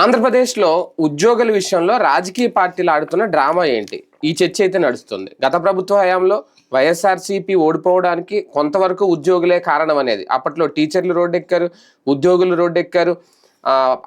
ఆంధ్రప్రదేశ్లో ఉద్యోగుల విషయంలో రాజకీయ పార్టీలు ఆడుతున్న డ్రామా ఏంటి? ఈ చర్చ అయితే నడుస్తుంది. గత ప్రభుత్వ హయాంలో వైఎస్ఆర్సీపీ ఓడిపోవడానికి కొంతవరకు ఉద్యోగులే కారణం అనేది. అప్పట్లో టీచర్లు రోడ్డెక్కారు ఉద్యోగులు రోడ్డెక్కారు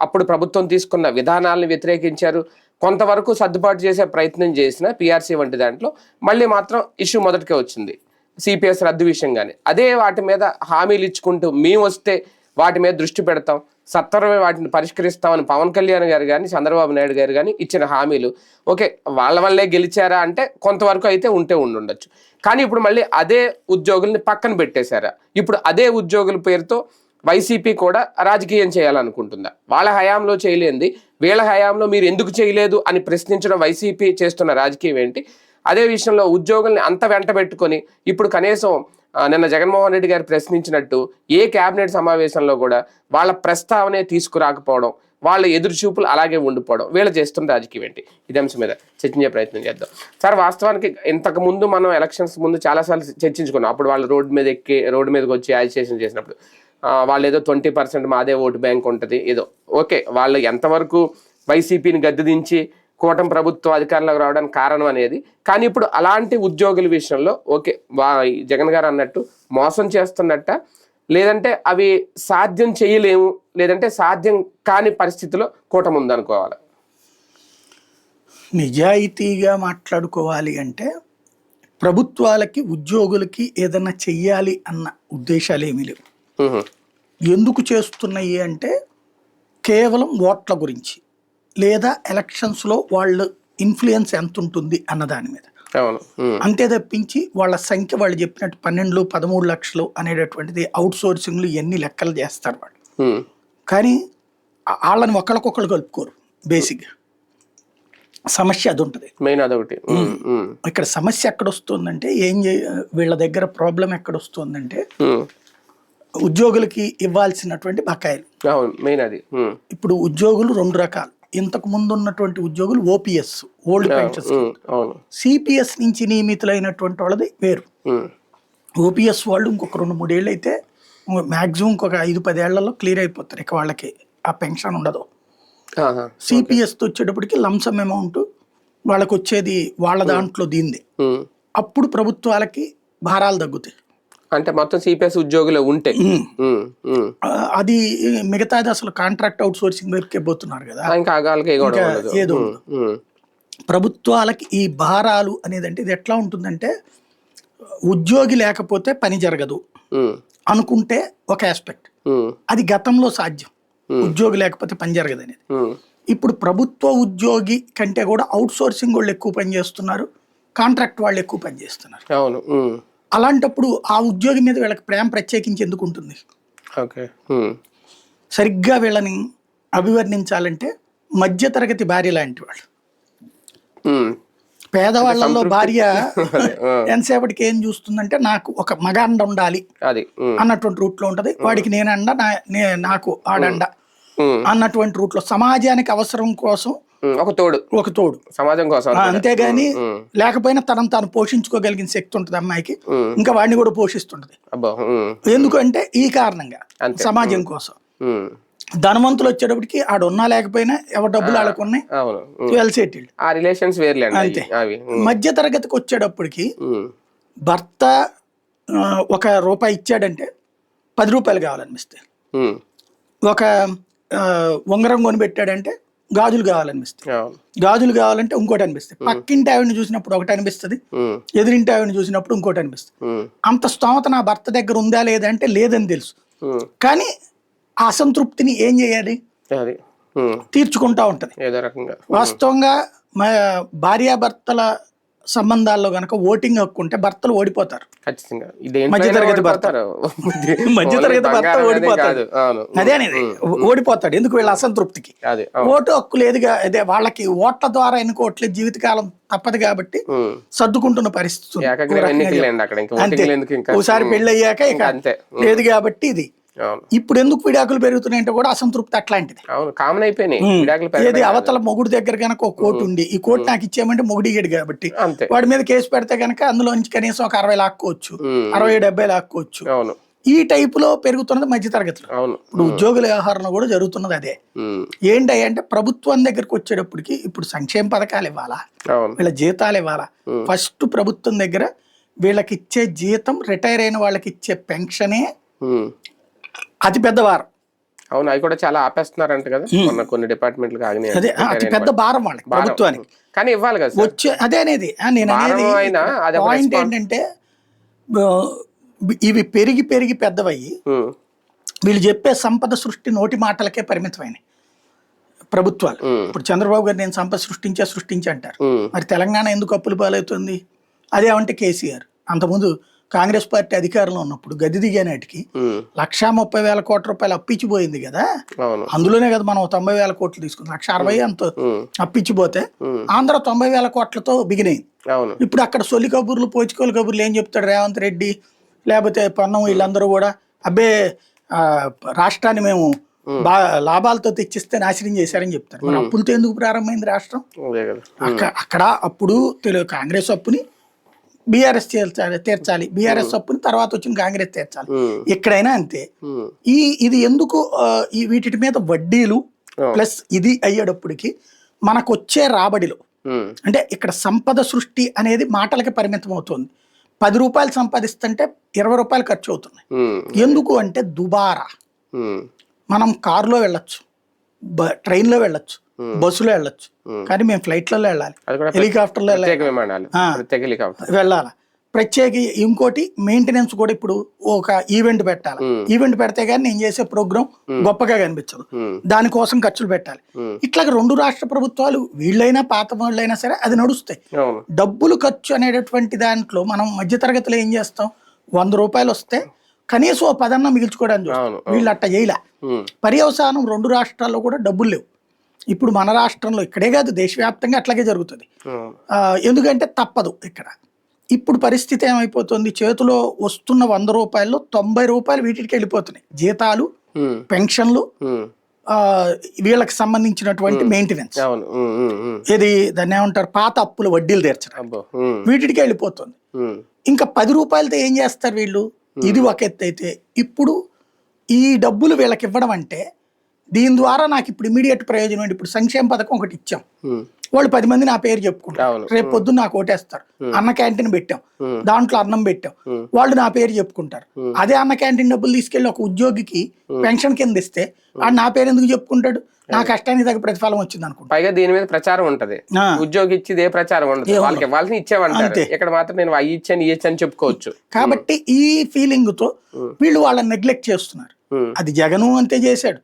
అప్పుడు ప్రభుత్వం తీసుకున్న విధానాలను వ్యతిరేకించారు. కొంతవరకు సర్దుబాటు చేసే ప్రయత్నం చేసిన పీఆర్సీ వంటి దాంట్లో మళ్ళీ మాత్రం ఇష్యూ మొదటికే వచ్చింది. సిపిఎస్ రద్దు విషయంగానే. అదే వాటి మీద హామీలు ఇచ్చుకుంటూ మేము వస్తే వాటి మీద దృష్టి పెడతాం. సత్వరమే వాటిని పరిష్కరిస్తామని పవన్ కళ్యాణ్ గారు కానీ చంద్రబాబు నాయుడు గారు కానీ ఇచ్చిన హామీలు. ఓకే వాళ్ళ వల్లే గెలిచారా అంటే కొంతవరకు అయితే ఉంటే ఉండుండొచ్చు. కానీ ఇప్పుడు మళ్ళీ అదే ఉద్యోగుల్ని పక్కన పెట్టేశారా? ఇప్పుడు అదే ఉద్యోగుల పేరుతో వైసీపీ కూడా రాజకీయం చేయాలనుకుంటుందా? వాళ్ళ హయాంలో చేయలేంది. వీళ్ళ హయాంలో మీరు ఎందుకు చేయలేదు అని ప్రశ్నించడం వైసీపీ చేస్తున్న రాజకీయం ఏంటి? అదే విషయంలో ఉద్యోగుల్ని అంత వెంట పెట్టుకొని ఇప్పుడు కనీసం నిన్న జగన్మోహన్ రెడ్డి గారు ప్రశ్నించినట్టు ఏ కేబినెట్ సమావేశంలో కూడా వాళ్ళ ప్రస్తావనే తీసుకురాకపోవడం వాళ్ళ ఎదురు చూపులు అలాగే ఉండిపోవడం వీళ్ళు చేస్తున్న రాజకీయం ఏంటి? ఇది అంశం మీద చర్చించే ప్రయత్నం చేద్దాం. సార్ వాస్తవానికి ఇంతకు ముందు మనం ఎలక్షన్స్ ముందు చాలాసార్లు చర్చించుకున్నాం. అప్పుడు వాళ్ళు రోడ్డు మీద ఎక్కి రోడ్డు మీదకి వచ్చి యాజిటేషన్ చేసినప్పుడు. వాళ్ళు ఏదో ట్వంటీ పర్సెంట్ మాదే ఓటు బ్యాంక్ ఉంటుంది ఏదో. ఓకే వాళ్ళు ఎంతవరకు వైసీపీని గద్దెదించి కూటమి ప్రభుత్వం అధికారంలోకి రావడానికి కారణం అనేది. కానీ ఇప్పుడు అలాంటి ఉద్యోగుల విషయంలో ఓకే వా జగన్ గారు అన్నట్టు మోసం చేస్తున్నట్ట. లేదంటే అవి సాధ్యం చేయలేము లేదంటే సాధ్యం కాని పరిస్థితిలో కూటమి ఉందనుకోవాలి. నిజాయితీగా మాట్లాడుకోవాలి అంటే ప్రభుత్వాలకి ఉద్యోగులకి ఏదైనా చెయ్యాలి అన్న ఉద్దేశాలు ఏమీ లేవు. ఎందుకు చేస్తున్నాయి అంటే కేవలం ఓట్ల గురించి. లేదా ఎలక్షన్స్లో వాళ్ళు ఇన్ఫ్లుయెన్స్ ఎంత ఉంటుంది అన్న దాని మీద. అంతే తప్పించి వాళ్ళ సంఖ్య వాళ్ళు చెప్పినట్టు పన్నెండు పదమూడు లక్షలు అనేటటువంటిది అవుట్ సోర్సింగ్లు ఎన్ని లెక్కలు చేస్తారు వాళ్ళు. కానీ వాళ్ళని ఒకళ్ళకొకళ్ళు కలుపుకోరు బేసిక్గా సమస్య అది ఉంటుంది మెయిన్ అదొకటి. ఇక్కడ సమస్య ఎక్కడ వస్తుందంటే ఏం వీళ్ళ దగ్గర ప్రాబ్లం ఎక్కడ వస్తుందంటే. ఉద్యోగులకి ఇవ్వాల్సినటువంటి బకాయిలు మెయిన్ అది. ఇప్పుడు ఉద్యోగులు రెండు రకాలు ఇంతకు ముందు ఉన్నటువంటి ఉద్యోగులు ఓపీఎస్ ఓల్డ్. అవును సిపిఎస్ నుంచి నియమితులైనటువంటి వాళ్ళది వేరు. ఓపీఎస్ వాళ్ళు ఇంకొక రెండు మూడేళ్ళు అయితే మాక్సిమం ఇంకొక ఐదు పదేళ్ళలో క్లియర్ అయిపోతారు ఇక వాళ్ళకి ఆ పెన్షన్ ఉండదు ఆహా. సిపిఎస్ వచ్చేటప్పటికి లంసమ్ అమౌంట్ వాళ్ళకి వచ్చేది వాళ్ళ దాంట్లో దీంది. అప్పుడు ప్రభుత్వాలకి భారాలు తగ్గుతాయి అంటే మొత్తం సిపిఎస్ ఉద్యోగులు ఉంటే. అది మిగతాది అసలు కాంట్రాక్ట్ అవుట్ సోర్సింగ్ వైపుకే పోతున్నారు కదా. ఇంకా ఏదో. ప్రభుత్వాలకి ఈ భారాలు అనేది అంటే ఇది ఎట్లా ఉంటుందంటే ఉద్యోగి లేకపోతే పని జరగదు. అనుకుంటే ఒక ఆస్పెక్ట్. అది గతంలో సాధ్యం. ఉద్యోగి లేకపోతే పని జరగదు అనేది. ఇప్పుడు ప్రభుత్వ ఉద్యోగి కంటే కూడా అవుట్ సోర్సింగ్ వాళ్ళు ఎక్కువ పని చేస్తున్నారు కాంట్రాక్ట్ వాళ్ళు ఎక్కువ పని చేస్తున్నారు. అవును. అలాంటప్పుడు ఆ ఉద్యోగి మీద వీళ్ళకి ప్రేమ ప్రత్యేకించి ఎందుకు ఉంటుంది ఓకే. సరిగ్గా వీళ్ళని అభివర్ణించాలంటే మధ్యతరగతి భార్య లాంటి వాళ్ళు ఉమ్. పేదవాళ్ళల్లో భార్య. ఎంతసేపటికి ఏం చూస్తుందంటే నాకు ఒక మగాండ ఉండాలి అది ఉమ్. అన్నటువంటి రూట్లో ఉంటది వాడికి నేనండ నా- నే- నాకు ఆడండ. అన్నటువంటి రూట్లో సమాజానికి అవసరం కోసం. ఒక తోడు ఒక తోడు సమాజం కోసం. అంతేగాని. లేకపోయినా తనను తాను పోషించుకోగలిగిన శక్తి ఉంటుంది అమ్మాయికి. ఇంకా వాడిని కూడా పోషిస్తుంటది. ఎందుకంటే ఈ కారణంగా. సమాజం కోసం. ధనవంతులు వచ్చేటప్పటికి ఆడ ఉన్నా లేకపోయినా ఎవరి డబ్బులు వాళ్ళకు ఉన్నాయి అవును ఉమ్. వెల్ సెటిల్డ్ ఆ రిలేషన్స్ వేర్లేండి అవి. అంతే. అవి ఉమ్. మధ్య తరగతికి వచ్చేటప్పటికి. భర్త ఒక రూపాయి ఇచ్చాడంటే పది రూపాయలు కావాలనిపిస్తాయి ఉమ్. ఒక ఉంగరం కొని పెట్టాడంటే గాజులు కావాలనిపిస్తాయి గాజులు కావాలంటే ఇంకోటి అనిపిస్తాయి పక్కింటి ఆవిడని చూసినప్పుడు ఒకటి అనిపిస్తుంది. ఎదురింటి ఆవిడని చూసినప్పుడు ఇంకోటి అనిపిస్తుంది. అంత స్తోమత నా భర్త దగ్గర ఉందా లేదా అంటే లేదని తెలుసు. కానీ ఆ అసంతృప్తిని ఏం చేయాలి. తీర్చుకుంటా ఉంటది. వాస్తవంగా మా భార్యాభర్తల సంబంధాల్లో గనక ఓటింగ్ హక్కు ఉంటే భర్తలు ఓడిపోతారు. ఖచ్చితంగా. మధ్యతరగతి భర్త. మధ్యతరగతి భర్త ఓడిపోతాడు. అదే అనేది. ఓడిపోతాడు. ఎందుకు వీళ్ళ అసంతృప్తికి. ఓటు హక్కు లేదుగా అదే వాళ్ళకి ఓట్ల ద్వారా ఎన్నుకోవట్లేదు జీవితకాలం తప్పదు కాబట్టి. సర్దుకుంటున్న పరిస్థితి ఒకసారి పెళ్ళి అయ్యాక ఇక లేదు కాబట్టి ఇది. ఇప్పుడు ఎందుకు విడాకులు పెరుగుతున్నాయంటే కూడా అసంతృప్తి అట్లాంటిది. కామన్ అయిపోయినాయి. ఏది అవతల మొగుడు దగ్గర గనక ఒక కోర్టు ఉంది. ఈ కోర్టు నాకు ఇచ్చేయమంటే మొగుడు ఇయ్యడు కాబట్టి వాడి మీద కేసు పెడితే గనక అందులో నుంచి కనీసం ఒక అరవై లాక్కోవచ్చు. అరవై డెబ్బై లాక్కోవచ్చు. ఈ టైపులో పెరుగుతున్నది మధ్యతరగతిలో. అవును. ఇప్పుడు ఉద్యోగుల వ్యవహారంలో కూడా జరుగుతున్నది అదే. ఏంటి అంటే ప్రభుత్వం దగ్గరికి వచ్చేటప్పటికి ఇప్పుడు సంక్షేమ పథకాలు ఇవ్వాలా? వీళ్ళ జీతాలు ఇవ్వాలా? ఫస్ట్ ప్రభుత్వం దగ్గర వీళ్ళకి ఇచ్చే జీతం రిటైర్ అయిన వాళ్ళకి ఇచ్చే పెన్షనే ఉమ్. అతి పెద్ద భారం. అవును అవి కూడా చాలా ఆపేస్తున్నారంట కదా. మొన్న కొన్ని డిపార్ట్మెంట్లు ఆగినాయి అదే అతి పెద్ద భారం వాళ్ళకి ప్రభుత్వానికి. కానీ ఇవ్వాలి కదా వచ్చే అదే అనేది. నేను అనేది పాయింట్ ఏంటంటే ఇవి పెరిగి పెరిగి పెద్దవయ్యి వీళ్ళు చెప్పే సంపద సృష్టి నోటి మాటలకే పరిమితమైనవి ప్రభుత్వాలు. ఇప్పుడు చంద్రబాబు గారు నేను సంపద సృష్టించే సృష్టించి అంటారు. మరి తెలంగాణ ఎందుకు అప్పులు పాలవుతుంది? అదేమంటే కేసీఆర్. అంతకుముందు కాంగ్రెస్ పార్టీ అధికారంలో ఉన్నప్పుడు గది దిగే నాటికి ఉమ్, లక్షా ముప్పై వేల కోట్ల రూపాయలు అప్పిచ్చిపోయింది కదా? అందులోనే కదా మనం తొంభై వేల కోట్లు తీసుకుంది లక్ష అరవై అంత ఉమ్, ఆంధ్ర తొంభై వేల కోట్లతో బిగినైంది. ఇప్పుడు అక్కడ సొలి కబుర్లు పోచుకోలు కబుర్లు ఏం చెప్తాడు రేవంత్ రెడ్డి? లేకపోతే పొన్నం వీళ్ళందరూ కూడా అబ్బే రాష్ట్రాన్ని మేము బా లాభాలతో తెచ్చిస్తే నాశనం చేశారని చెప్తారు. మరి అప్పులతో ఎందుకు ప్రారంభమైంది రాష్ట్రం? అక్కడ అప్పుడు తెలుగు కాంగ్రెస్ అప్పుని బీఆర్ఎస్ తీర్చాలి. తీర్చాలి బీఆర్ఎస్ అప్పుని తర్వాత వచ్చిన కాంగ్రెస్ తీర్చాలి. ఎక్కడైనా అంతే. ఈ ఇది ఎందుకు ఈ వీటి మీద వడ్డీలు. ప్లస్ ఇది అయ్యేటప్పటికి మనకు వచ్చే రాబడిలో అంటే ఇక్కడ సంపద సృష్టి అనేది మాటలకి పరిమితం అవుతుంది. పది రూపాయలు సంపాదిస్తుంటే ఇరవై రూపాయలు ఖర్చు అవుతుంది ఉమ్, ఎందుకు అంటే దుబారా. మనం కారులో వెళ్ళొచ్చు ట్రైన్లో వెళ్ళొచ్చు. బస్సులో వెళ్ళొచ్చు. కానీ మేము ఫ్లైట్లలో వెళ్ళాలి. హెలికాప్టర్లో వెళ్ళాలి. వెళ్ళాలి? ప్రత్యేక ఇంకోటి మెయింటెనెన్స్ కూడా ఇప్పుడు ఒక ఈవెంట్ పెట్టాలి. ఈవెంట్ పెడితే కానీ నేను చేసే ప్రోగ్రామ్ గొప్పగా కనిపించదు. దానికోసం ఖర్చులు పెట్టాలి. ఉమ్, ఇట్లాగ రెండు రాష్ట్ర ప్రభుత్వాలు వీళ్ళైనా పాత వాళ్ళైనా సరే అది నడుస్తాయి. డబ్బులు ఖర్చు అనేటటువంటి దాంట్లో మనం మధ్యతరగతిలో ఏం చేస్తాం? వంద రూపాయలు వస్తే కనీసం ఓ పదన్న మిగిల్చుకోవడానికి వీళ్ళు అట్ట చేయలే. పర్యవసానం రెండు రాష్ట్రాల్లో కూడా డబ్బులు లేవు. ఇప్పుడు మన రాష్ట్రంలో ఇక్కడే కాదు దేశవ్యాప్తంగా అట్లాగే జరుగుతుంది. ఎందుకంటే తప్పదు ఇక్కడ. ఇప్పుడు పరిస్థితి ఏమైపోతుంది? చేతిలో వస్తున్న వంద రూపాయల్లో తొంభై రూపాయలు వీటికి వెళ్ళిపోతున్నాయి. జీతాలు పెన్షన్లు వీళ్ళకి సంబంధించినటువంటి మెయింటెనెన్స్. ఇది దాన్ని ఏమంటారు? పాత అప్పుల వడ్డీలు తీర్చడం. వీటికి వెళ్ళిపోతుంది. ఇంకా పది రూపాయలతో ఏం చేస్తారు వీళ్ళు? ఇది ఒక ఎత్తు అయితే ఇప్పుడు ఈ డబ్బులు వీళ్ళకి ఇవ్వడం అంటే దీని ద్వారా నాకు ఇప్పుడు ఇమీడియట్ ప్రయోజనం ఏంటి? ఇప్పుడు సంక్షేమ పథకం ఒకటి ఇచ్చాం. వాళ్ళు పది మంది నా పేరు చెప్పుకుంటారు. రేపు పొద్దున్న నాకు ఓటేస్తారు. అన్న క్యాంటీన్ పెట్టాం. దాంట్లో అన్నం పెట్టాం. వాళ్ళు నా పేరు చెప్పుకుంటారు. అదే అన్న క్యాంటీన్ డబ్బులు తీసుకెళ్ళి ఒక ఉద్యోగికి పెన్షన్ కింద ఇస్తే వాడు నా పేరు ఎందుకు చెప్పుకుంటాడు? నా కష్టానికి తగ్గ ప్రతిఫలం వచ్చింది అనుకుంటా. పైగా దీని మీద ప్రచారం ఉంటది. ఉద్యోగి ఇచ్చేది ఏ ప్రచారం ఉండదు. వాళ్ళకి ఇవ్వాల్సిన ఇచ్చేవంటారు. అంతే. ఇక్కడ మాత్రం నేను అయ్యి ఇచ్చాను ఇచ్చాను చెప్పుకోవచ్చు. కాబట్టి ఈ ఫీలింగ్తో వీళ్ళు వాళ్ళని నెగ్లెక్ట్ చేస్తున్నారు. అది జగను అంతే చేశాడు.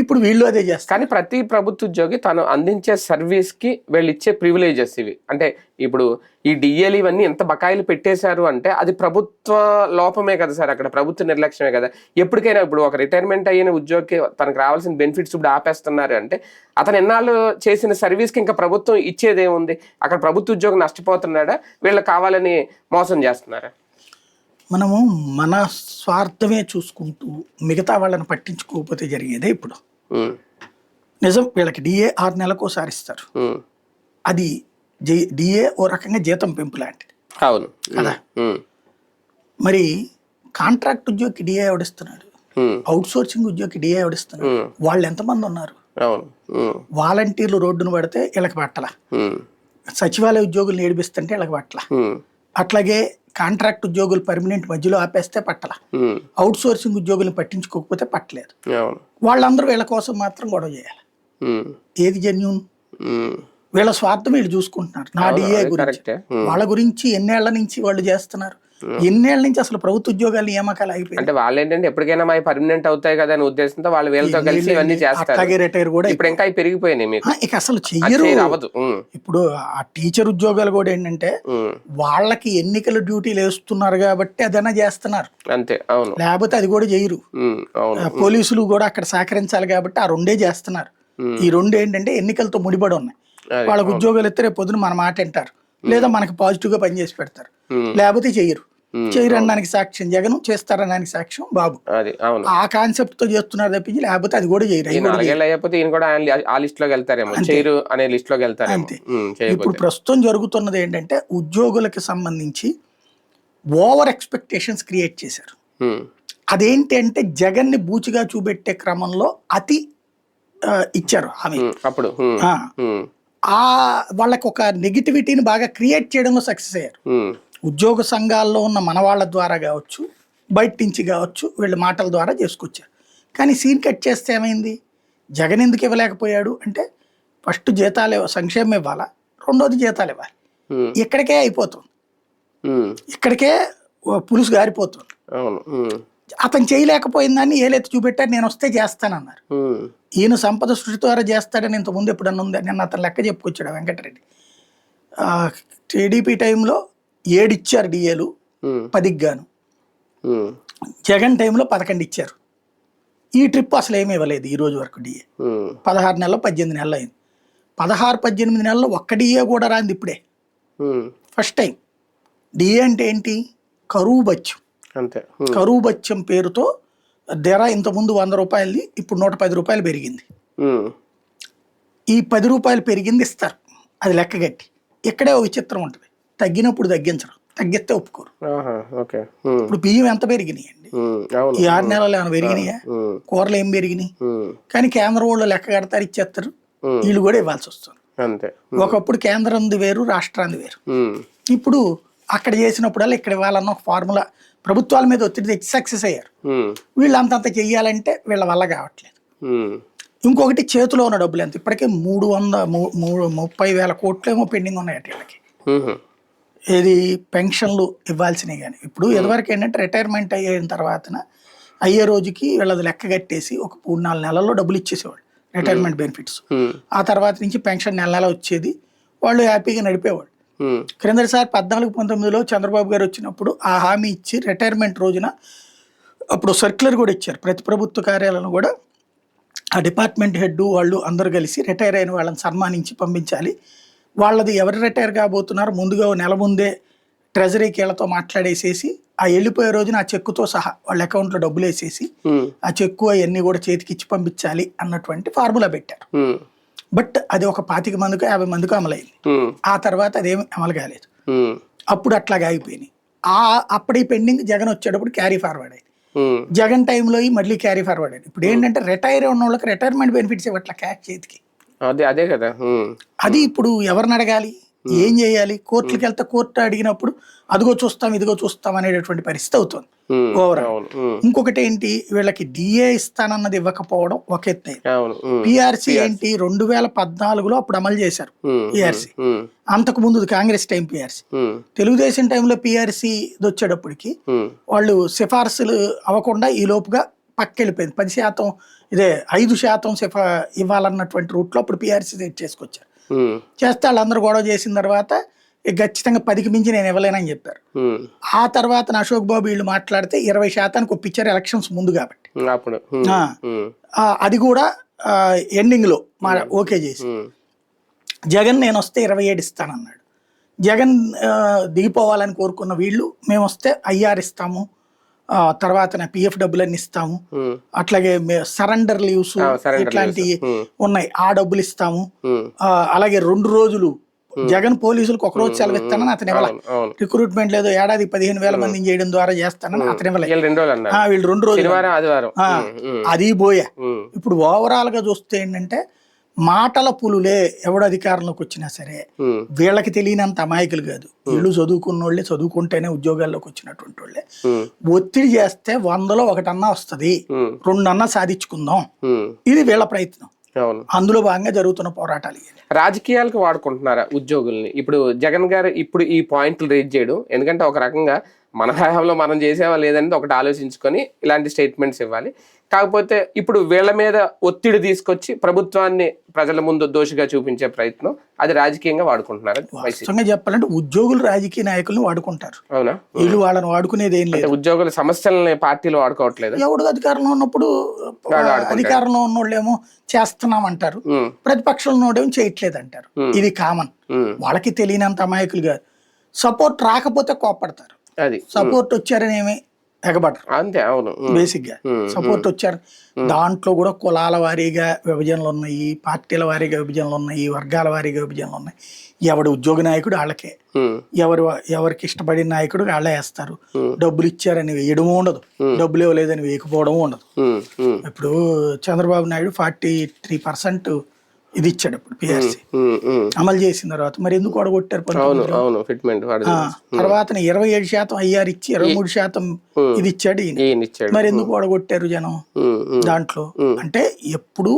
ఇప్పుడు వీళ్ళు అదే చేస్తారు. కానీ ప్రతి ప్రభుత్వ ఉద్యోగి తను అందించే సర్వీస్కి వీళ్ళు ఇచ్చే ప్రివిలేజెస్ ఇవి. అంటే ఇప్పుడు ఈ డిఏలు ఇవన్నీ ఎంత బకాయిలు పెట్టేశారు అంటే అది ప్రభుత్వ లోపమే కదా సార్ అక్కడ ప్రభుత్వ నిర్లక్ష్యమే కదా. ఎప్పటికైనా ఇప్పుడు ఒక రిటైర్మెంట్ అయిన ఉద్యోగికి తనకు రావాల్సిన బెనిఫిట్స్ ఇప్పుడు ఆపేస్తున్నారు అంటే అతను ఎన్నాళ్ళు చేసిన సర్వీస్కి ఇంకా ప్రభుత్వం ఇచ్చేది ఏముంది అక్కడ ప్రభుత్వ ఉద్యోగం నష్టపోతున్నాడా? వీళ్ళు కావాలని మోసం చేస్తున్నారా? మనము మన స్వార్థమే చూసుకుంటూ మిగతా వాళ్ళని పట్టించుకోకపోతే జరిగేదే ఇప్పుడు. నిజం వీళ్ళకి డిఏ ఆరు నెలలకు ఒకసారి ఇస్తారు. అది డిఏ ఓ రకంగా జీతం పెంపు లాంటిది. అవును. కదా. మరి కాంట్రాక్ట్ ఉద్యోగికి డిఏ ఎవడిస్తున్నాడు? అవుట్ సోర్సింగ్ ఉద్యోగికి డిఏ ఎవడిస్తున్నాడు? వాళ్ళు ఎంతమంది ఉన్నారు? వాలంటీర్లు రోడ్డును పడితే వీళ్ళకి పట్టల. సచివాలయ ఉద్యోగులు ఏడిపిస్తుంటే వీళ్ళకి పట్టల. అట్లాగే కాంట్రాక్ట్ ఉద్యోగులు పర్మనెంట్ మధ్యలో ఆపేస్తే పట్టల. అవుట్ సోర్సింగ్ ఉద్యోగులను పట్టించుకోకపోతే పట్టలేదు. వాళ్ళందరూ వీళ్ళ కోసం మాత్రం గొడవ చేయాలి. ఏది జెన్యున్ వీళ్ళ స్వార్థం వీళ్ళు చూసుకుంటున్నారు. నా డిఏ గురించి. వాళ్ళ గురించి ఎన్నేళ్ళ నుంచి వాళ్ళు చేస్తున్నారు. ఎన్నేళ్ళ నుంచి అసలు ప్రభుత్వ ఉద్యోగాలు నియామకాలు అయిపోయింది అంటే వాళ్ళు ఏంటంటే ఎప్పటికైనా మా పర్మనెంట్ అవుతాయి కదా అనే ఉద్దేశంతో వాళ్ళు వీళ్ళతో కలిసి ఇవన్నీ చేస్తారు. అట్లాగే రిటైర్ కూడా ఇప్పుడు ఇంకా పెరిగిపోయినాయి మీకు. ఇక అసలు చెయ్యరు. చేయరు, అవ్వదు. ఇప్పుడు ఆ టీచర్ ఉద్యోగాలు కూడా ఏంటంటే వాళ్ళకి ఎన్నికల డ్యూటీలు వేస్తున్నారు కాబట్టి అదైనా చేస్తున్నారు. అంతే అవును. లేకపోతే అది కూడా చేయరు. పోలీసులు కూడా అక్కడ సహకరించాలి కాబట్టి ఆ రెండే చేస్తున్నారు. ఈ రెండు ఏంటంటే ఎన్నికలతో ముడిపడి ఉన్నాయి. వాళ్ళకి ఉద్యోగాలు ఇస్తే రేపు పొద్దున మన మాట వింటారు. లేదా మనకి పాజిటివ్గా పనిచేసి పెడతారు. లేకపోతే చేయరు. అనడానికి సాక్ష్యం జగన్ చేస్తారనడానికి సాక్ష్యం బాబు. ఆ కాన్సెప్ట్తో చేస్తున్నారు తప్పించి లేకపోతే అది కూడా చేయరు. అనే లిస్ట్లోకి వెళ్తారేమో. అంతే. ఇప్పుడు ప్రస్తుతం జరుగుతున్నది ఏంటంటే ఉద్యోగులకు సంబంధించి ఓవర్ ఎక్స్పెక్టేషన్స్ క్రియేట్ చేశారు. అదేంటి అంటే జగన్ని బూచిగా చూపెట్టే క్రమంలో అతి ఇచ్చారు హామీ. అప్పుడు. ఆ, వాళ్ళకి ఒక నెగిటివిటీని బాగా క్రియేట్ చేయడంలో సక్సెస్ అయ్యారు. ఉమ్, ఉద్యోగ సంఘాల్లో ఉన్న మన వాళ్ళ ద్వారా కావచ్చు బయట నుంచి కావచ్చు వీళ్ళ మాటల ద్వారా చేసుకొచ్చారు. కానీ సీన్ కట్ చేస్తే ఏమైంది? జగన్ ఎందుకు ఇవ్వలేకపోయాడు? అంటే ఫస్ట్ జీతాలు ఇవ్వ- సంక్షేమం ఇవ్వాలా? రెండోది జీతాలు ఇవ్వాలి. ఉమ్, ఇక్కడికే అయిపోతుంది. ఉమ్, ఇక్కడికే పులుసు గారిపోతుంది. అతను చేయలేకపోయిందని ఏలెత్తి చూపెట్టారు నేను వస్తే చేస్తానన్నారు. ఈయన సంపద సృష్టి ద్వారా చేస్తాడని ఇంతకుముందు ఎప్పుడన్నా ఉంది? నేను అతను లెక్క చెప్పుకొచ్చాడు వెంకటరెడ్డి. టీడీపీ టైంలో ఏడు ఇచ్చారు డిఏలు పదికి గాను జగన్ టైంలో పదకొండు ఇచ్చారు. ఈ ట్రిప్ అసలు ఏమీ ఇవ్వలేదు ఈ రోజు వరకు డిఏ. పదహారు నెలలు పద్దెనిమిది నెలలు అయింది. పదహారు పద్దెనిమిది నెలల్లో ఒక్క డిఏ కూడా రాంది ఇప్పుడే. First time. డిఏ అంటే ఏంటి? కరువు బత్యం అంతే. కరువు బత్యం పేరుతో ధర ఇంతకుముందు వంద రూపాయలది ఇప్పుడు నూట పది రూపాయలు పెరిగింది. ఈ పది రూపాయలు పెరిగింది ఇస్తారు. అది లెక్కగట్టి ఇక్కడే ఒక విచిత్రం ఉంటుంది. తగ్గినప్పుడు తగ్గించరు. తగ్గిస్తే ఒప్పుకోరు. ఇప్పుడు బియ్యం ఎంత పెరిగినాయి అండి ఈ ఆరు నెలలు ఏమైనా పెరిగినాయా? కూరలు ఏం పెరిగినాయి? కానీ కేంద్రం వాళ్ళు లెక్క కడతారు ఇచ్చేస్తారు. వీళ్ళు కూడా ఇవ్వాల్సి వస్తుంది. ఒకప్పుడు కేంద్రంది వేరు రాష్ట్రాంది వేరు. ఇప్పుడు అక్కడ చేసినప్పుడల్లా ఇక్కడ ఇవ్వాలన్న ఒక ఫార్ములా ప్రభుత్వాల మీద ఒత్తిడి తెచ్చి సక్సెస్ అయ్యారు. వీళ్ళు అంతంత చెయ్యాలంటే వీళ్ళ వల్ల కావట్లేదు. ఇంకొకటి చేతిలో ఉన్న డబ్బులు ఎంత? ఇప్పటికే మూడు వంద మూడు ముప్పై వేల కోట్లు ఏమో పెండింగ్ ఉన్నాయి వీళ్ళకి. ఏది? పెన్షన్లు ఇవ్వాల్సినవి కానీ. ఇప్పుడు ఎదివరకు ఏంటంటే రిటైర్మెంట్ అయిన తర్వాతన అయ్యే రోజుకి వీళ్ళది లెక్క కట్టేసి ఒక మూడు నాలుగు నెలల్లో డబ్బులు ఇచ్చేసేవాళ్ళు రిటైర్మెంట్ బెనిఫిట్స్. ఆ తర్వాత నుంచి పెన్షన్ నెల నెల వచ్చేది. వాళ్ళు హ్యాపీగా నడిపేవాళ్ళు. క్రిందటిసారి పద్నాలుగు పంతొమ్మిదిలో చంద్రబాబు గారు వచ్చినప్పుడు ఆ హామీ ఇచ్చి రిటైర్మెంట్ రోజున అప్పుడు సర్క్యులర్ కూడా ఇచ్చారు. ప్రతి ప్రభుత్వ కార్యాలయంలో కూడా ఆ డిపార్ట్మెంట్ హెడ్ వాళ్ళు అందరూ కలిసి రిటైర్ అయిన వాళ్ళని సన్మానించి పంపించాలి. వాళ్ళది ఎవరు రిటైర్ కాబోతున్నారో ముందుగా నెల ముందే ట్రెజరీకి వీళ్ళతో మాట్లాడేసేసి ఆ వెళ్ళిపోయే రోజున ఆ చెక్కుతో సహా వాళ్ళ అకౌంట్లో డబ్బులు వేసేసి ఆ చెక్కు అవన్నీ కూడా చేతికి ఇచ్చి పంపించాలి అన్నటువంటి ఫార్ములా పెట్టారు. బట్ అది ఒక పాతిక మందికి యాభై మందికి అమలైంది. ఆ తర్వాత అదేమి అమలు కాలేదు. అప్పుడు అట్లాగే ఆగిపోయినాయి. ఆ అప్పటి పెండింగ్ జగన్ వచ్చేటప్పుడు క్యారీ ఫార్వర్డ్ అయింది. జగన్ టైంలో మళ్ళీ క్యారీ ఫార్వర్డ్ అయింది. ఇప్పుడు ఏంటంటే రిటైర్ ఉన్న వాళ్ళకి రిటైర్మెంట్ బెనిఫిట్స్ ఇవ్వట్ల క్యాష్ చేతికి. అదే అదే కదా. అది ఇప్పుడు ఎవరిని అడగాలి? ఏం చేయాలి? కోర్టుకి వెళ్తే కోర్టు అడిగినప్పుడు అదిగో చూస్తాం ఇదిగో చూస్తాం అనేటటువంటి పరిస్థితి అవుతుంది. ఓవరాల్. ఇంకొకటి ఏంటి? వీళ్ళకి డిఏ ఇస్తానన్నది ఇవ్వకపోవడం ఒక ఎత్తు. పిఆర్సీ ఏంటి? రెండు వేల పద్నాలుగులో అప్పుడు అమలు చేశారు పిఆర్సీ. అంతకు ముందు కాంగ్రెస్ టైం పిఆర్సీ. తెలుగుదేశం టైంలో పిఆర్సీ వచ్చేటప్పటికి వాళ్ళు సిఫార్సులు అవ్వకుండా ఈ లోపుగా పక్కెళ్ళిపోయింది. పది శాతం ఇదే ఐదు శాతం సిఫా ఇవ్వాలన్నటువంటి రూట్లో అప్పుడు పిఆర్సీ చేసుకొచ్చారు. చేస్తే వాళ్ళందరూ గొడవ చేసిన తర్వాత ఖచ్చితంగా పదికి మించి నేను ఇవ్వలేనని చెప్పారు. ఆ తర్వాత అశోక్ బాబు వీళ్ళు మాట్లాడితే ఇరవై శాతానికి ఒప్పించారు ఎలక్షన్స్ ముందు కాబట్టి. అది కూడా ఎండింగ్లో మా ఓకే చేసి. జగన్ నేను వస్తే ఇరవై ఏడు ఇస్తానన్నాడు. జగన్ దిగిపోవాలని కోరుకున్న వీళ్ళు మేము వస్తే ఐఆర్ ఇస్తాము. తర్వాత పిఎఫ్ డబ్బులన్నీ ఇస్తాము. ఉమ్, అట్లాగే సరెండర్ లీవ్స్ ఇట్లాంటివి. ఉన్నాయి. ఆ డబ్బులు ఇస్తాము. అలాగే రెండు రోజులు జగన్ పోలీసులకు ఒక రోజు సెలవు ఇస్తానని అతను ఇవ్వాలి రిక్రూట్మెంట్ లేదు ఏడాది పదిహేను వేల మందిని చేయడం ద్వారా చేస్తానని అతను ఇవ్వలేదు వీళ్ళు రెండు రోజులు అది పోయా. ఇప్పుడు ఓవరాల్గా చూస్తే ఏంటంటే మాటల పులులే ఎవడు అధికారంలోకి వచ్చినా సరే వీళ్ళకి తెలియనంత అమాయకులు కాదు. వీళ్ళు చదువుకున్న వాళ్ళే చదువుకుంటేనే ఉద్యోగాల్లోకి వచ్చినటువంటి వాళ్ళే ఒత్తిడి చేస్తే వందలో ఒకటన్నా వస్తది. రెండన్నా సాధించుకుందాం. ఇది వీళ్ళ ప్రయత్నం. అందులో భాగంగా జరుగుతున్న పోరాటాలు. రాజకీయాలకు వాడుకుంటున్నారా ఉద్యోగుల్ని? ఇప్పుడు జగన్ గారు ఇప్పుడు ఈ పాయింట్లు రేజ్ చేయడం ఎందుకంటే ఒక రకంగా మన హయాంలో మనం చేసేవా లేదని ఒకటి ఆలోచించుకొని ఇలాంటి స్టేట్మెంట్స్ ఇవ్వాలి. కాకపోతే ఇప్పుడు వీళ్ళ మీద ఒత్తిడి తీసుకొచ్చి ప్రభుత్వాన్ని ప్రజల ముందు దోషిగా చూపించే ప్రయత్నం అది రాజకీయంగా వాడుకుంటున్నారా వాస్తవంగా చెప్పాలంటే ఉద్యోగులు రాజకీయ నాయకులను వాడుకుంటారు. అవునా? వీళ్ళు వాళ్ళని వాడుకునేది ఏం లేదు. ఉద్యోగుల సమస్యలని పార్టీలు వాడుకోవట్లేదు. ఎవడు అధికారంలో ఉన్నప్పుడు. అధికారంలో ఉన్నోళ్ళేమో చేస్తున్నాం అంటారు ప్రతిపక్షంలో ఉన్నోడేమో చేయట్లేదు అంటారు. ఇది కామన్. వాళ్ళకి తెలియనంత అమాయకులు కాదు సపోర్ట్ రాకపోతే కోపడతారు అది. సపోర్ట్ వచ్చారని ఏమి ఎగబడరు. అంతే అవును. బేసిక్గా సపోర్ట్ వచ్చారు. దాంట్లో కూడా కులాల వారీగా విభజనలు ఉన్నాయి పార్టీల వారీగా విభజనలు ఉన్నాయి వర్గాల వారీగా విభజనలు ఉన్నాయి. ఎవడు ఉద్యోగ నాయకుడు వాళ్ళకే. ఎవరు ఎవరికి ఇష్టపడిన నాయకుడు వాళ్ళే వేస్తారు. డబ్బులు ఇచ్చారని వేయడము ఉండదు. డబ్బులు ఇవ్వలేదని వేయకపోవడం ఉండదు. ఇప్పుడు Chandrababu Naidu forty three percent ఇది ఇచ్చాడు ఇప్పుడు పిఆర్సీ. అమలు చేసిన తర్వాత మరి ఎందుకు ఆ, తర్వాత ఇరవై ఏడు శాతం ఐఆర్ ఇచ్చి ఇరవై మూడు శాతం ఇది ఇచ్చాడు. మరి ఎందుకు ఓడగొట్టారు జనం? దాంట్లో అంటే ఎప్పుడు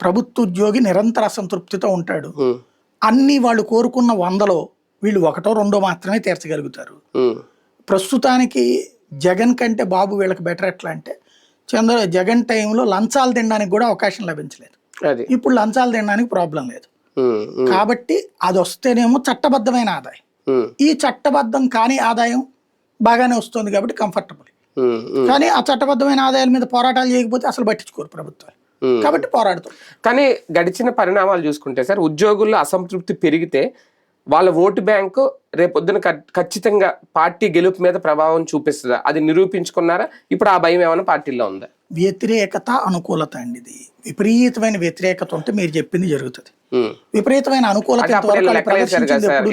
ప్రభుత్వ ఉద్యోగి నిరంతర అసంతృప్తితో ఉంటాడు. అన్ని వాళ్ళు కోరుకున్న వందలో వీళ్ళు ఒకటో రెండో మాత్రమే తీర్చగలుగుతారు. ప్రస్తుతానికి జగన్ కంటే బాబు వీళ్ళకి బెటర్ ఎట్లా అంటే చంద్ర జగన్ టైంలో లంచాలు తినడానికి కూడా అవకాశం లభించలేదు. ఇప్పుడు లంచాలు తినడానికి ప్రాబ్లం లేదు. కాబట్టి అది వస్తేనేమో చట్టబద్ధమైన ఆదాయం. ఈ చట్టబద్ధం కాని ఆదాయం బాగానే వస్తుంది కాబట్టి కంఫర్టబుల్ కానీ ఆ చట్టబద్ధమైన ఆదాయాల మీద పోరాటాలు చేయకపోతే అసలు పట్టించుకోరు ప్రభుత్వాలు. కాబట్టి పోరాడుతారు కానీ గడిచిన పరిణామాలు చూసుకుంటే సార్ ఉద్యోగుల్లో అసంతృప్తి పెరిగితే వాళ్ళ ఓటు బ్యాంకు రేపొద్దున ఖచ్చితంగా పార్టీ గెలుపు మీద ప్రభావం చూపిస్తుందా? అది నిరూపించుకున్నారా? ఇప్పుడు ఆ భయం ఏమైనా పార్టీలో ఉందా? వ్యతిరేకత అనుకూలత అండి ఇది. విపరీతమైన వ్యతిరేకత ఉంటే మీరు చెప్పింది జరుగుతుంది. విపరీతమైన అనుకూలత.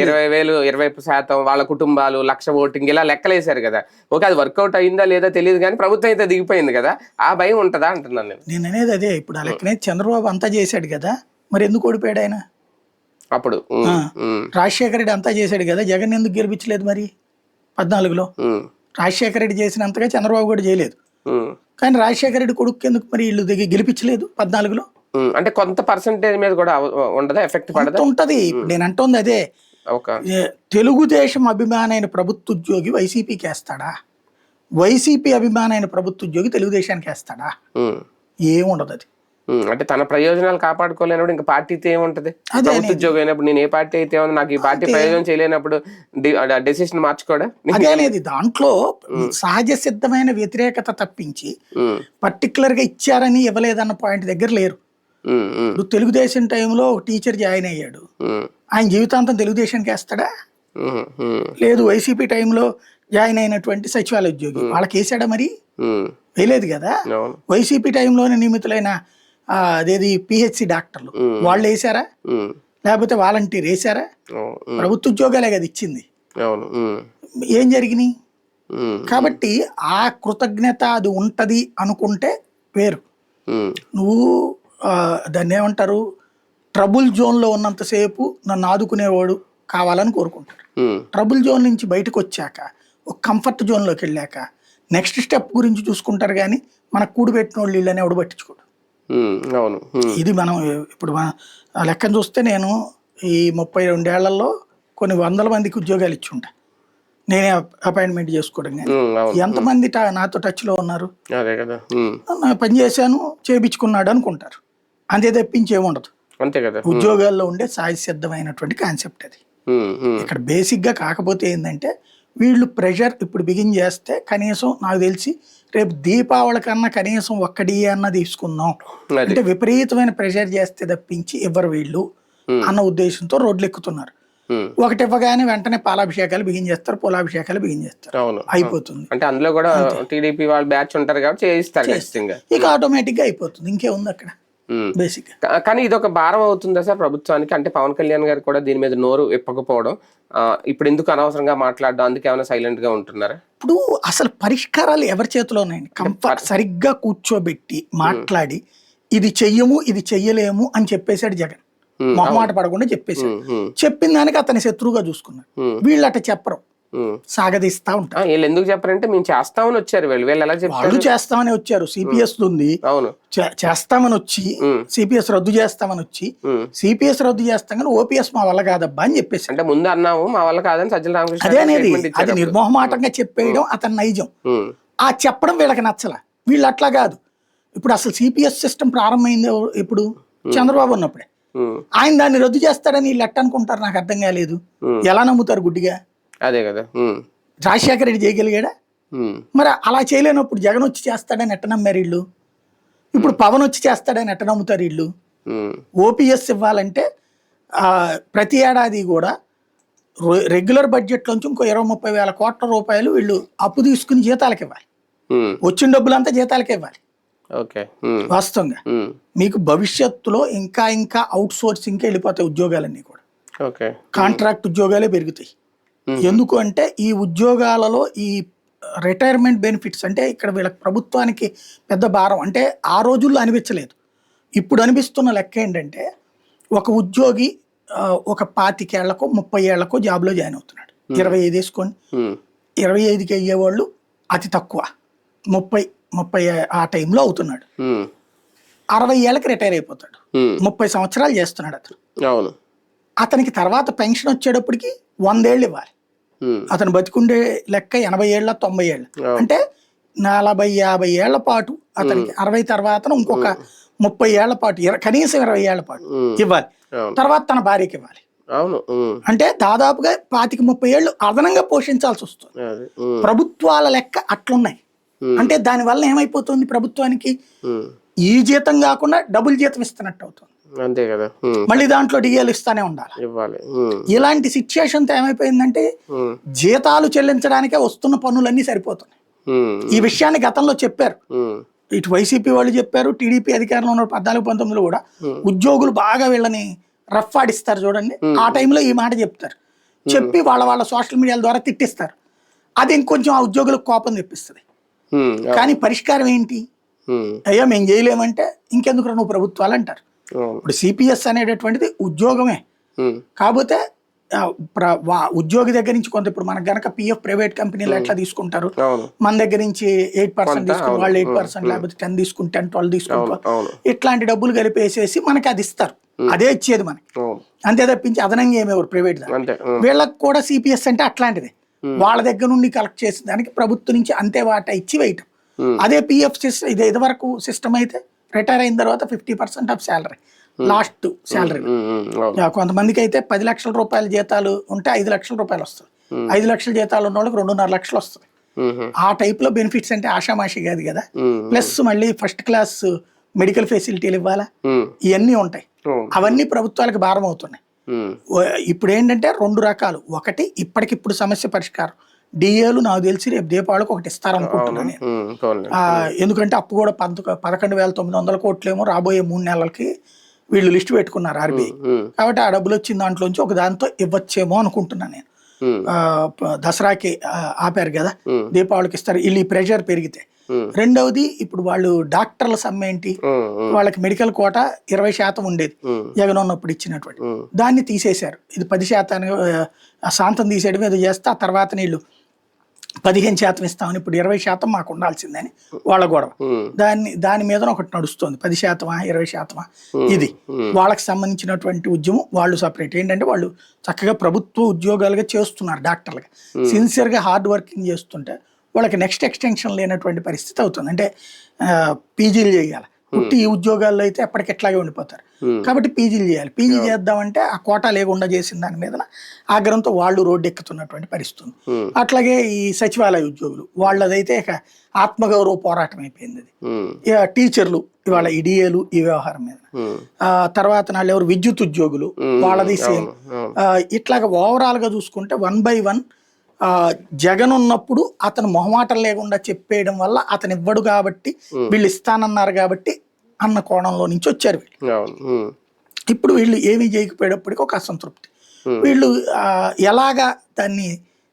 ఇరవై వేలు ఇరవై శాతం వాళ్ళ కుటుంబాలు లక్ష ఓటింగ్ ఇలా లెక్కలేశారు కదా. ఓకే అది వర్కౌట్ అయిందా లేదా తెలియదు కానీ ప్రభుత్వం అయితే దిగిపోయింది కదా. ఆ భయం ఉంటుందా అంటున్నాను నేను. నేను అనేది అదే. ఇప్పుడు ఆ లెక్కనే చంద్రబాబు అంతా చేశాడు కదా. మరి ఎందుకు ఓడిపోయాడు ఆయన? అప్పుడు. రాజశేఖర రెడ్డి అంతా చేశాడు కదా. జగన్ ఎందుకు గెలిపించలేదు మరి? పద్నాలుగులో. రాజశేఖర రెడ్డి చేసినంతగా చంద్రబాబు కూడా చేయలేదు. కానీ రాజశేఖర రెడ్డి కొడుకు ఎందుకు మరి వీళ్ళు దగ్గర గెలిపించలేదు పద్నాలుగులో. అంటే కొంత పర్సంటేజ్ మీద కూడా ఉండదా? ఎఫెక్ట్ పడదా? ఉంటది. నేను అంటోంది అదే. తెలుగుదేశం అభిమానైన ప్రభుత్వ ఉద్యోగి వైసీపీకి వేస్తాడా వైసీపీ అభిమానైన ప్రభుత్వ ఉద్యోగి తెలుగుదేశానికి వేస్తాడా. ఏముండదు అది. అంటే తన ప్రయోజనాలు కాపాడుకోలేనప్పుడు ఇంకా పార్టీతో ఏముంటది? ప్రభుత్వ ఉద్యోగం అయినప్పుడు నేను ఏ పార్టీ అయితే నాకు ఈ పార్టీ ప్రయోజనం చేయలేనప్పుడు డెసిషన్ మార్చుకోడా? అదే అనేది దాంట్లో సహజ సిద్ధమైన వ్యతిరేకత తప్పించి పర్టికులర్గా ఇచ్చారని ఇవ్వలేదన్న పాయింట్ దగ్గర లేరు. ఇప్పుడు తెలుగుదేశం టైంలో ఒక టీచర్ జాయిన్ అయ్యాడు. ఆయన జీవితాంతం తెలుగుదేశానికి వేస్తాడా? లేదు వైసీపీ టైంలో జాయిన్ అయినటువంటి సచివాలయ ఉద్యోగి. వాళ్ళకి వేసాడా మరి? వేయలేదు కదా? వైసీపీ టైంలోనే నియమితులైన అదేది పిహెచ్సి డాక్టర్లు. వాళ్ళు వేసారా? లేకపోతే వాలంటీర్ వేసారా? ప్రభుత్వ ఉద్యోగాలే కదా ఇచ్చింది. ఏం జరిగినాయి? కాబట్టి ఆ కృతజ్ఞత అది ఉంటది అనుకుంటే వేరు. నువ్వు దాన్ని ఏమంటారు? ట్రబుల్ జోన్లో ఉన్నంతసేపు నన్ను ఆదుకునేవాడు కావాలని కోరుకుంటారు. ఉమ్, ట్రబుల్ జోన్ నుంచి బయటకు వచ్చాక ఒక కంఫర్ట్ జోన్లోకి వెళ్ళాక నెక్స్ట్ స్టెప్ గురించి చూసుకుంటారు కానీ మనకు కూడి పెట్టిన వాళ్ళు వీళ్ళని ఎవడు పట్టించుకోడు. అవును. ఇది మనం ఇప్పుడు మన ఆ లెక్కను చూస్తే నేను ఈ ముప్పై రెండేళ్ళలో కొన్ని వందల మందికి ఉద్యోగాలు ఇచ్చి ఉంటా నేనే అపాయింట్మెంట్ చేసుకోవడం కానీ ఎంతమంది నాతో టచ్లో ఉన్నారు? పని చేశాను చేపించుకున్నాడు అనుకుంటారు. అంతే తప్పించి ఏముండదు అంతే కదా. ఉద్యోగాల్లో ఉండే సహజసిద్ధమైనటువంటి కాన్సెప్ట్ అది. ఇక్కడ బేసిక్గా కాకపోతే ఏంటంటే వీళ్ళు ప్రెషర్ ఇప్పుడు బిగిన్ చేస్తే కనీసం నాకు తెలిసి రేపు దీపావళి కన్నా కనీసం ఒక్కడి అన్న తీసుకుందాం. అంటే విపరీతమైన ప్రెషర్ చేస్తే తప్పించి ఇవ్వరు వీళ్ళు. అన్న ఉద్దేశంతో రోడ్లు ఎక్కుతున్నారు ఒకటి ఇవ్వగానే వెంటనే పాలాభిషేకాలు బిగిన్ చేస్తారు పూలాభిషేకాలు బిగిన్ చేస్తారు. అవును. అయిపోతుంది. అంటే అందులో కూడా టీడీపీ వాళ్ళ బ్యాచ్ ఉంటారు కాబట్టి చేయిస్తారు ఇక ఆటోమేటిక్గా అయిపోతుంది. ఇంకేముంది అక్కడ. బేసిక్ కా- కానీ ఇది ఒక భారం అవుతుందా సార్ ప్రభుత్వానికి? అంటే పవన్ కళ్యాణ్ గారు కూడా దీని మీద నోరు ఇప్పకపోవడం ఇప్పుడు ఎందుకు అనవసరంగా మాట్లాడడం అందుకే ఏమైనా సైలెంట్గా ఉంటున్నారా? ఇప్పుడు అసలు పరిష్కారాలు ఎవరి చేతిలో ఉన్నాయండి? కంఫర్ట్ సరిగ్గా కూర్చోబెట్టి మాట్లాడి ఇది చెయ్యము ఇది చెయ్యలేము అని చెప్పేశాడు జగన్. Hmm. మొహమాట పడకుండా చెప్పేశాడు. చెప్పిన దానికి అతని శత్రువుగా చూసుకున్నాడు. Hmm. వీళ్ళు అట్ట చెప్పరు. సాగదీస్తా ఉంటారు. వీళ్ళు ఎందుకు చెప్పారంటే మేము చేస్తామని వచ్చారు వీళ్ళు. వీళ్ళు ఎలా వాళ్ళు చేస్తామని వచ్చారు. సిపిఎస్ ఉంది. అవును. చేస్తామని వచ్చి. సిపిఎస్ రద్దు చేస్తామని వచ్చి. సిపిఎస్ రద్దు చేస్తాం కానీ ఓపీఎస్ మా వల్ల కాదబ్బా అని చెప్పేసి. అంటే ముందు అన్నాము మా వల్ల కాదని సజ్జల రామకృష్ణ అదే. నిర్మోహమాటంగా చెప్పేయడం అతని నైజం. ఆ చెప్పడం వీళ్ళకి నచ్చల. వీళ్ళు అట్లా కాదు. ఇప్పుడు అసలు సిపిఎస్ సిస్టమ్ ప్రారంభమైంది ఇప్పుడు చంద్రబాబు ఉన్నప్పుడే. ఆయన దాన్ని రద్దు చేస్తాడని వీళ్ళు ఎట్ట అనుకుంటారు? నాకు అర్థం కాలేదు. ఎలా నమ్ముతారు గుడ్డిగా? అదే కదా. రాజశేఖర రెడ్డి చేయగలిగాడా? మరి అలా చేయలేనప్పుడు జగన్ వచ్చి చేస్తాడని ఎట్ట నమ్మారు వీళ్ళు? ఇప్పుడు పవన్ వచ్చి చేస్తాడని ఎట్ట నమ్ముతారు వీళ్ళు? ఓపీఎస్ ఇవ్వాలంటే ఆ, ప్రతి ఏడాది కూడా రెగ్యులర్ బడ్జెట్లోంచి ఇంకో ఇరవై ముప్పై వేల కోట్ల రూపాయలు వీళ్ళు అప్పు తీసుకుని జీతాలకు ఇవ్వాలి. వచ్చిన డబ్బులంతా జీతాలకే ఇవ్వాలి. ఓకే. వాస్తవంగా. మీకు భవిష్యత్తులో ఇంకా ఇంకా అవుట్ సోర్సింగ్కి వెళ్ళిపోతాయి ఉద్యోగాలన్నీ కూడా. ఓకే. కాంట్రాక్ట్ ఉద్యోగాలే పెరుగుతాయి. ఎందుకు అంటే ఈ ఉద్యోగాలలో ఈ రిటైర్మెంట్ బెనిఫిట్స్ అంటే ఇక్కడ వీళ్ళకి ప్రభుత్వానికి పెద్ద భారం. అంటే ఆ రోజుల్లో అనిపించలేదు. ఇప్పుడు అనిపిస్తున్న లెక్క ఏంటంటే ఒక ఉద్యోగి ఒక పాతికేళ్ళకో ముప్పై ఏళ్ళకో జాబ్లో జాయిన్ అవుతున్నాడు. ఇరవై ఐదు వేసుకొని ఉమ్, ఇరవై ఐదుకి అయ్యేవాళ్ళు అతి తక్కువ. ముప్పై ముప్పై ఆ టైంలో అవుతున్నాడు. అరవై ఏళ్ళకి రిటైర్ అయిపోతాడు. ముప్పై సంవత్సరాలు చేస్తున్నాడు అతను. అవును. అతనికి తర్వాత పెన్షన్ వచ్చేటప్పటికి వందేళ్ళు ఇవ్వాలి. అతను బతికుండే లెక్క ఎనభై ఏళ్ళ తొంభై ఏళ్ళ. అంటే నలభై యాభై ఏళ్ళ పాటు అతనికి అరవై తర్వాత ఇంకొక ముప్పై ఏళ్ళ పాటు కనీసం ఇరవై ఏళ్ళ పాటు ఇవ్వాలి. తర్వాత తన భార్యకి ఇవ్వాలి. అవును. అంటే దాదాపుగా పాతిక ముప్పై ఏళ్ళు అదనంగా పోషించాల్సి వస్తుంది. ప్రభుత్వాల లెక్క అట్లున్నాయి. అంటే దానివల్ల ఏమైపోతుంది ప్రభుత్వానికి? ఈ జీతం కాకుండా డబుల్ జీతం ఇస్తున్నట్టు అవుతుంది. అంతే కదా. మళ్ళీ దాంట్లో డిఏలు ఇస్తానే ఉండాలి. ఇవ్వాలి. ఇలాంటి సిచ్యుయేషన్తో ఏమైపోయిందంటే జీతాలు చెల్లించడానికే వస్తున్న పనులన్నీ సరిపోతున్నాయి. ఈ విషయాన్ని గతంలో చెప్పారు. ఇటు వైసీపీ వాళ్ళు చెప్పారు టీడీపీ అధికారంలో ఉన్న పద్నాలుగు పంతొమ్మిదిలో కూడా. ఉద్యోగులు బాగా వీళ్ళని రఫ్ ఆడిస్తారు చూడండి. ఆ టైంలో ఈ మాట చెప్తారు. చెప్పి వాళ్ళ వాళ్ళ సోషల్ మీడియాల ద్వారా తిట్టిస్తారు. అది ఇంకొంచెం ఆ ఉద్యోగులకు కోపం తెప్పిస్తుంది. కానీ పరిష్కారం ఏంటి? అయ్యా మేము చేయలేమంటే ఇంకెందుకు నువ్వు ప్రభుత్వాలు అంటారు. ఇప్పుడు సిపిఎస్ అనేటటువంటిది ఉద్యోగమే. కాకపోతే ఉద్యోగి దగ్గర నుంచి కొంత ఇప్పుడు మనకు గనక పిఎఫ్ ప్రైవేట్ కంపెనీలు ఎట్లా తీసుకుంటారు? మన దగ్గర నుంచి ఎయిట్ పర్సెంట్ తీసుకుని. వాళ్ళు ఎయిట్ పర్సెంట్ లేకపోతే టెన్ తీసుకుని టెన్ ట్వెల్వ్ తీసుకుంటారు ఇట్లాంటి డబ్బులు కలిపేసేసి మనకి అది ఇస్తారు. అదే ఇచ్చేది మనకి. అంతే తప్పించి అదనంగా ఏమేవారు ప్రైవేట్ వీళ్ళకి కూడా సిపిఎస్ అంటే అట్లాంటిదే. వాళ్ళ దగ్గర నుండి కలెక్ట్ చేసిన దానికి ప్రభుత్వం నుంచి అంతే వాటా ఇచ్చి వేయటం. అదే పిఎఫ్ సిస్టమ్ ఇది ఇదివరకు సిస్టమ్ అయితే రిటైర్ అయిన తర్వాత fifty percent of salary. Last salary. ఉమ్, అవును. కొంతమందికి అయితే పది లక్షల రూపాయల జీతాలు ఉంటే ఐదు లక్షల రూపాయలు వస్తుంది. ఐదు లక్షల జీతాలు ఉన్న వాళ్ళకి రెండున్నర లక్షలు వస్తుంది. ఆ type లో బెనిఫిట్స్ అంటే ఆషామాషి కాదు కదా. ప్లస్ మళ్ళీ ఫస్ట్ క్లాస్ మెడికల్ ఫెసిలిటీలు ఇవ్వాలా? ఇవన్నీ ఉంటాయి. అవును అవన్నీ ప్రభుత్వాలకు భారం అవుతున్నాయి. ఇప్పుడు ఏంటంటే రెండు రకాలు. ఒకటి ఇప్పటికిప్పుడు సమస్య పరిష్కారం. డిఏలు నాకు తెలిసి రేపు దీపావళికి ఒకటి ఇస్తారనుకుంటున్నాను నేను. ఎందుకంటే అప్పు కూడా పంత పదకొండు వేల తొమ్మిది వందల కోట్లేమో రాబోయే మూడు నెలలకి వీళ్ళు లిస్ట్ పెట్టుకున్నారు ఆర్బీఐ కాబట్టి ఆ డబ్బులు వచ్చిన దాంట్లోంచి ఒక దాంతో ఇవ్వచ్చేమో అనుకుంటున్నాను నేను. దసరాకి ఆపారు కదా. దీపావళికి ఇస్తారు. వీళ్ళు ఈ ప్రెషర్ పెరిగితే. రెండవది ఇప్పుడు వాళ్ళు డాక్టర్ల సమ్మె ఏంటి? వాళ్ళకి మెడికల్ కోట ఇరవై శాతం ఉండేది. జగన్ ఉన్నప్పుడు ఇచ్చినటువంటి. దాన్ని తీసేశారు. ఇది పది శాతాన్ని ఆ శాంతం తీసేయడం ఏదో చేస్తే ఆ తర్వాత నీళ్ళు పదిహేను శాతం ఇస్తామని ఇప్పుడు ఇరవై శాతం మాకు ఉండాల్సిందని వాళ్ళ గొడవ. దాన్ని దాని మీద ఒకటి నడుస్తుంది. పది శాతమా ఇరవై శాతమా? ఇది. వాళ్ళకి సంబంధించినటువంటి ఉద్యమం వాళ్ళు సపరేట్ ఏంటంటే వాళ్ళు చక్కగా ప్రభుత్వ ఉద్యోగాలుగా చేస్తున్నారు డాక్టర్లుగా. సిన్సియర్గా హార్డ్ వర్కింగ్ చేస్తుంటే వాళ్ళకి నెక్స్ట్ ఎక్స్టెన్షన్ లేనటువంటి పరిస్థితి అవుతుంది. అంటే పీజీలు చేయాలి. పుట్టి ఈ ఉద్యోగాల్లో అయితే ఎప్పటికి ఎట్లాగే ఉండిపోతారు. కాబట్టి పీజీలు చేయాలి. పీజీ చేద్దామంటే ఆ కోటా లేకుండా చేసిన దాని మీద ఆగ్రహంతో వాళ్ళు రోడ్డు ఎక్కుతున్నటువంటి పరిస్థితి ఉంది. Hmm. అట్లాగే ఈ సచివాలయ ఉద్యోగులు వాళ్ళదైతే ఇక ఆత్మగౌరవ పోరాటం అయిపోయింది అది. ఇక టీచర్లు ఇవాళ ఈ డిఏలు ఈ వ్యవహారం మీద. తర్వాత నాళ్ళు ఎవరు విద్యుత్ ఉద్యోగులు వాళ్ళది సేమ్. ఇట్లాగ ఓవరాల్గా చూసుకుంటే వన్ బై వన్ జగన్ ఉన్నప్పుడు అతను మొహమాటం లేకుండా చెప్పేయడం వల్ల అతను ఇవ్వడు కాబట్టి వీళ్ళు ఇస్తానన్నారు కాబట్టి అన్న కోణంలో నుంచి వచ్చారు వీళ్ళు. ఇప్పుడు వీళ్ళు ఏమీ చేయకపోయేటప్పటికి ఒక అసంతృప్తి. వీళ్ళు ఎలాగా దాన్ని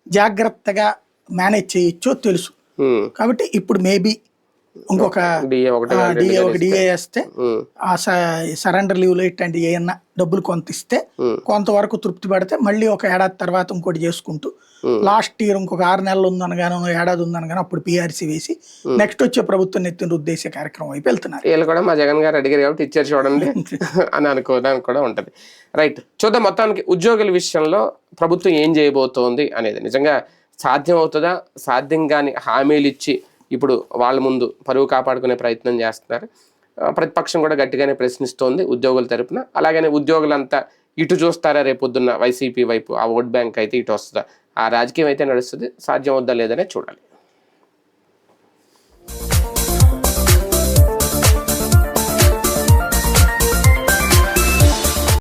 జాగ్రత్తగా మేనేజ్ చేయొచ్చో తెలుసు. కాబట్టి ఇప్పుడు మేబీ ఇంకొక డిఏ ఒక డిఏ వేస్తే ఆ సరెండర్ లీవ్లో ఇట్లాంటి ఏమన్నా డబ్బులు కొంత ఇస్తే కొంతవరకు తృప్తి పడితే మళ్ళీ ఒక ఏడాది తర్వాత ఇంకోటి చేసుకుంటూ లాస్ట్ ఇయర్ ఇంకొక ఆరు నెలలు ఉందనగానో ఏడాది ఉందనగానో అప్పుడు పిఆర్సీ వేసి నెక్స్ట్ వచ్చే ప్రభుత్వం నెత్తిన ఉద్దేశ కార్యక్రమం వైపు వెళ్తున్నారు. వీళ్ళు కూడా మా జగన్ గారు అడిగారు కాబట్టి ఇచ్చారు చూడండి అని అనుకోవడానికి కూడా ఉంటది. రైట్ చూద్దాం మొత్తానికి ఉద్యోగుల విషయంలో ప్రభుత్వం ఏం చేయబోతోంది అనేది. నిజంగా సాధ్యం అవుతుందా సాధ్యం కాని హామీలు ఇచ్చి ఇప్పుడు వాళ్ళ ముందు పరువు కాపాడుకునే ప్రయత్నం చేస్తున్నారు. ప్రతిపక్షం కూడా గట్టిగానే ప్రశ్నిస్తోంది ఉద్యోగుల తరపున. అలాగనే ఉద్యోగులంతా ఇటు చూస్తారా రేపొద్దున్న వైసీపీ వైపు? ఆ ఓట్ బ్యాంక్ అయితే ఇటు వస్తుందా? ఆ రాజకీయం అయితే నడుస్తుంది. సాధ్యం అవుద్దా లేదనే చూడాలి.